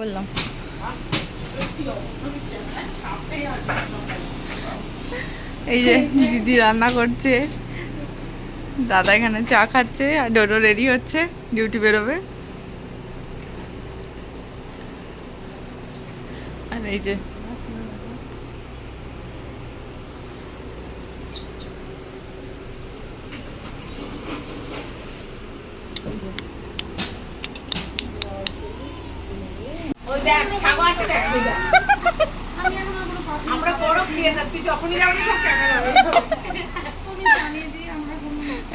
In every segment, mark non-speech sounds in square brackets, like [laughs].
বললাম। এই যে দিদি রান্না করছে। দাদা এখানে চা খাচ্ছে আর ডোডো রেডি হচ্ছে, ডিউটি বেরোবে। আর এই যে ওই দেখ সাগরটা দেখ আমরা বড় ক্রিয়েটার তুই যখনই যাবি সব ক্যামেরা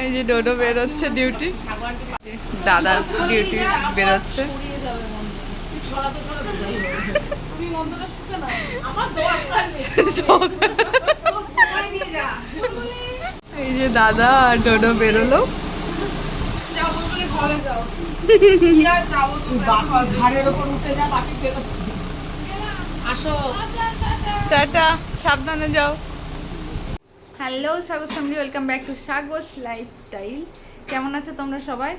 এই যে ডোডো বেরোচ্ছে ডিউটি দাদা ডিউটি বেরোচ্ছে। [laughs] এই যে দাদা আর ডোডো বেরোলো। [laughs] ঘাড়ের ওপর উঠে যা বাকি আসো। টাটা সাবধানে যাও। Hello Sagar welcome back to সাগোস lifestyle. কেমন আছো তোমরা সবাই?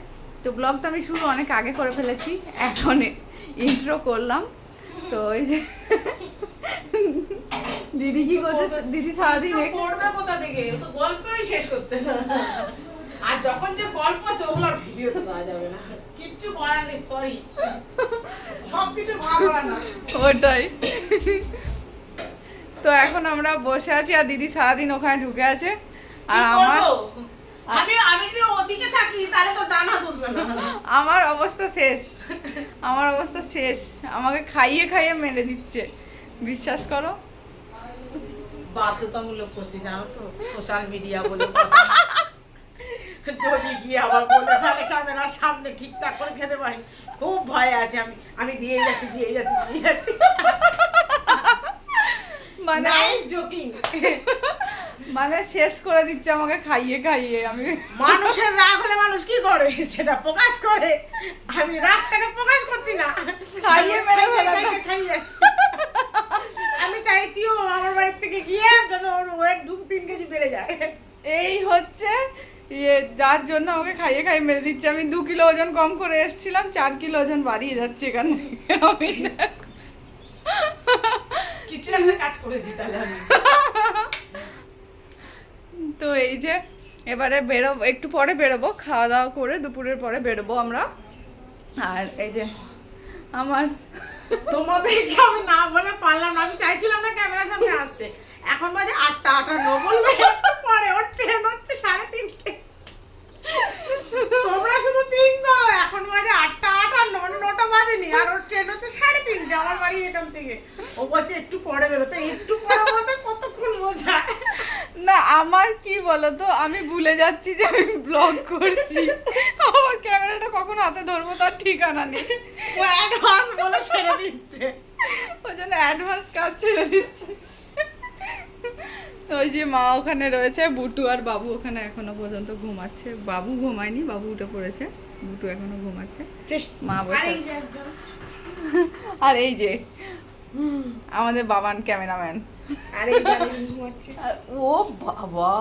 তো ব্লগ তো আমি শুরু অনেক আগে করে ফেলেছি এখন ইন্ট্রো করলাম। তো ওই যে দিদি কি করছে? দিদি সারাদিন এক- কোথা থেকে? তো গল্পই শেষ করছে না। আর যখন যে গল্প ওগুলো ভিডিও তো দেওয়া যাবে না। কিচ্ছু করার নেই সরি সব কিছু ভালো হয় না। ওটাই। তো এখন আমরা বসে আছি আর দিদি সারাদিন ওখানে ঢুকে আছে। আর আমার আমি আমি যদি ওদিকে থাকি তাহলে তো ডানা তুলবে না। আমার অবস্থা শেষ। আমার অবস্থা শেষ। আমাকে খাইয়ে খাইয়ে মেরে দিচ্ছে। বিশ্বাস করো? বাধ্যতামূলক করছি জানো তো সোশ্যাল মিডিয়া বলে যদি গিয়ে আবার বলে পারে ক্যামেরার সামনে ঠিকঠাক করে খেতে পারি খুব ভয় আছে আমি আমি দিয়ে যাচ্ছি দিয়ে যাচ্ছি দিয়ে যাচ্ছি। মানে নাইস জোকিং মানে শেষ করে দিচ্ছে আমাকে খাইয়ে খাইয়ে আমি মানুষের রাগ হলে মানুষ কি করে? সেটা প্রকাশ করে। আমি রাগটাকে প্রকাশ করছি না খাইয়ে মেরে খাইয়ে, ফেলা খাইয়ে, খাইয়ে। আমি চাইছি ও আমার বাড়ির থেকে গিয়ে যেন ওর ওয়েট দু তিন কেজি বেড়ে যায় এই হচ্ছে ইয়ে যার জন্য আমাকে খাইয়ে খাইয়ে মেরে দিচ্ছে। আমি দু কিলো ওজন কম করে এসেছিলাম চার কিলো ওজন বাড়িয়ে যাচ্ছে এখান থেকে আমি। কিছু একটা কাজ করেছি তাহলে তো এই যে এবারে বেরোবো একটু পরে বেরোবো খাওয়া দাওয়া করে দুপুরের পরে বেরোবো আমরা। আর এই যে আমার তোমাদেরকে আমি না বলে পারলাম না আমি চাইছিলাম না ক্যামেরার সামনে আসতে। এখন বাজে আটটা আটান্ন বলবে। পরে ওর ট্রেন হচ্ছে সাড়ে তিনটে তোমরা শুধু তিন করো এখন বাজে আটটা আটান্ন মানে নটা বাজেনি আর ওর ট্রেন হচ্ছে সাড়ে তিনটে আমার বাড়ি এখান থেকে ও বলছে একটু পরে বেরোতে একটু পরে বলতে কতক্ষণ বোঝায় না বলতো? আমি ভুলে যাচ্ছি যে আমি ব্লগ করছি। আমার ক্যামেরাটা কখন হাতে ধরবো তার ঠিকানা নেই। ও অ্যাডভান্স বলে ছেড়ে দিচ্ছে। ওই জন্য অ্যাডভান্স কাজ ছেড়ে দিচ্ছে। ওই যে মা ওখানে রয়েছে বুটু আর বাবু ওখানে এখনও পর্যন্ত ঘুমাচ্ছে। বাবু ঘুমায়নি বাবু উঠে পড়েছে। বুটু এখনও ঘুমাচ্ছে। মা বসে আর এই যে আমাদের বাবান ক্যামেরাম্যান। আরে আর ও বাবা।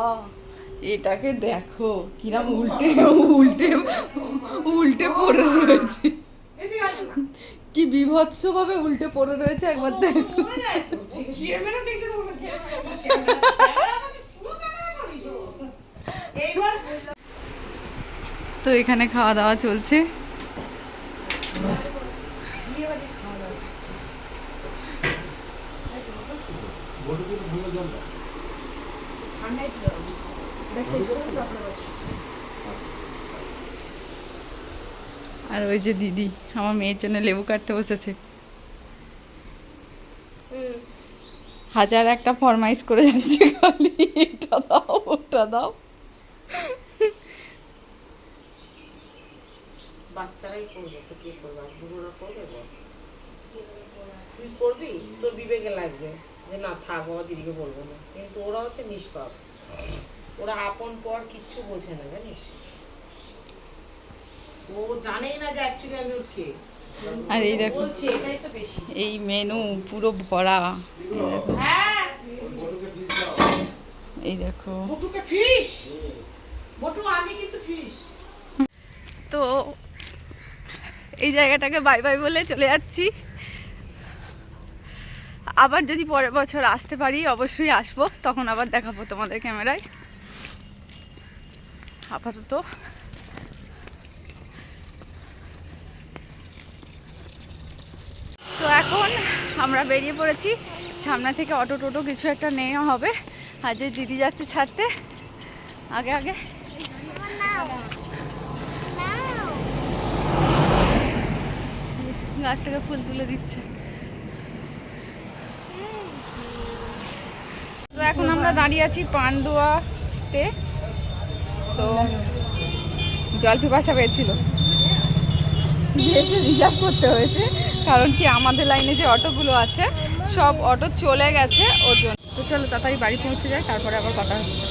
এটাকে দেখো কিরম উল্টে উল্টে উল্টে পড়ে রয়েছে। কি বিভৎস ভাবে উল্টে পড়ে রয়েছে একবার দেখো। তো। এখানে খাওয়া দাওয়া চলছে। আর ওই যে দিদি, আমার মেয়ের জন্য লেবু কাটতে বসেছে। হাজার একটা ফরমাইশ করে যাচ্ছে খালি। এটা দাও, ওটা দাও। বাচ্চারাই করবে, তো কে করবে? বুড়োরা করবে তুই করবি? তোর বিবেকে লাগবে যে, না থাক দিদিকে বলব না। কিন্তু ওরা হচ্ছে নিষ্পাপ। ওরা আপন পর কিচ্ছু বোঝে না জানিস? ও জানেই না যে অ্যাকচুয়ালি আমি ওর কে। আর এই দেখো বলছে এটাই তো বেশি। এই মেনু পুরো ভরা। হ্যাঁ। এই দেখো। বটুকে ফিস। বটু আমি কিন্তু ফিস। তো এই জায়গাটাকে বাই বাই বলে চলে যাচ্ছি। আবার যদি পরের বছর আসতে পারি অবশ্যই আসব। তখন আবার দেখাবো তোমাদের ক্যামেরায়। আপাতত তো এখন আমরা বেরিয়ে পড়েছি। সামনে থেকে অটো টোটো কিছু একটা নেওয়া হবে। আর যে দিদি যাচ্ছে ছাড়তে। আগে আগে। গাছ থেকে ফুল তুলে দিচ্ছে। তো এখন আমরা দাঁড়িয়ে আছি পান্ডুয়াতে। তো জল পিপাসা পেয়েছিল। রিজার্ভ করতে হয়েছে। কারণ কি আমাদের লাইনে যে অটোগুলো আছে, সব অটো চলে গেছে ওর জন্য। তো চলো তাড়াতাড়ি বাড়ি পৌঁছে যায় তারপরে আবার কথা হচ্ছে।